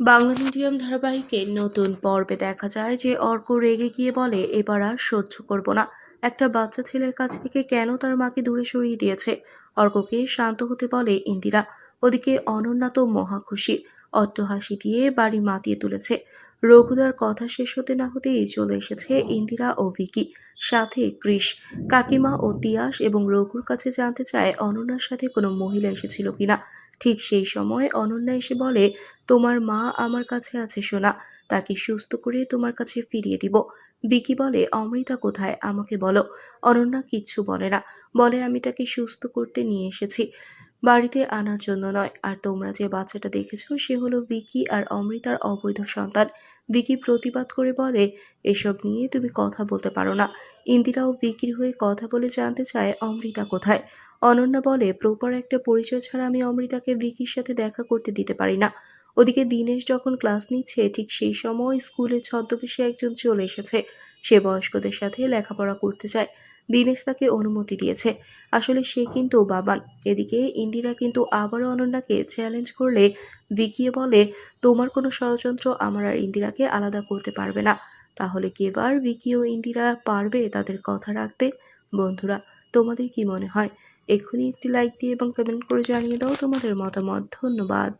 Bangla medium ধারাবাহিকের নতুন পর্বে দেখা যায় যে অর্ক রেগে গিয়ে বলে, এবার আর সহ্য করব না। একটা বাচ্চা ছেলের কাছ থেকে কেন তার মাকে দূরে সরিয়ে দিয়েছে? অর্ককে শান্ত হতে বলে ইন্দিরা। ওদিকে অনন্যা তো মহা খুশি। অট্ট হাসি দিয়ে বাড়ি মাতিয়ে তুলেছে। রঘুদার কথা শেষ হতে না হতেই চলে এসেছে ইন্দিরা ও ভিকি, সাথে কৃষ। কাকিমা ও তিয়াস এবং রঘুর কাছে জানতে চায় অনন্যার সাথে কোনো মহিলা এসেছিল কিনা। ঠিক সেই সময় অনন্যা এসে বলে, তোমার মা আমার কাছে আছে সোনা, তাকে সুস্থ করে তোমার কাছে ফিরিয়ে দিব। বিকি বলে, অমৃতা কোথায়? আমাকে বলো। অনন্যা কিচ্ছু বলে না, বলে, আমি তাকে সুস্থ করতে নিয়ে এসেছি, বাড়িতে আনার জন্য নয়। আর তোমরা যে বাচ্চাটা দেখেছ, সে হলো ভিকি আর অমৃতার অবৈধ সন্তান। ভিকি প্রতিবাদ করে বলে, এসব নিয়ে তুমি কথা বলতে পারো না। ইন্দিরাও ভিকির হয়ে কথা বলে জানতে চায় অমৃতা কোথায়। অনন্যা বলে, প্রপার একটা পরিচয় ছাড়া আমি অমৃতাকে ভিকির সাথে দেখা করতে দিতে পারি না। ওদিকে দিনেশ যখন ক্লাস নিচ্ছে, ঠিক সেই সময় স্কুলে ছদ্মবেশে একজন চলে এসেছে। সে বয়স্কদের সাথে লেখাপড়া করতে চায়। দিনেশ তাকে অনুমতি দিয়েছে। আসলে সে কিন্তু বাবান। এদিকে ইন্দিরা কিন্তু আবারও অনন্যাকে চ্যালেঞ্জ করলে, ভিকিয়ে বলে, তোমার কোনো ষড়যন্ত্র আমার আর ইন্দিরাকে আলাদা করতে পারবে না। তাহলে কি এবার ভিকি ও ইন্দিরা পারবে তাদের কথা রাখতে? বন্ধুরা, তোমাদের কি মনে হয়? এক্ষুনি একটি লাইক দিয়ে এবং কমেন্ট করে জানিয়ে দাও তোমাদের মতামত। ধন্যবাদ।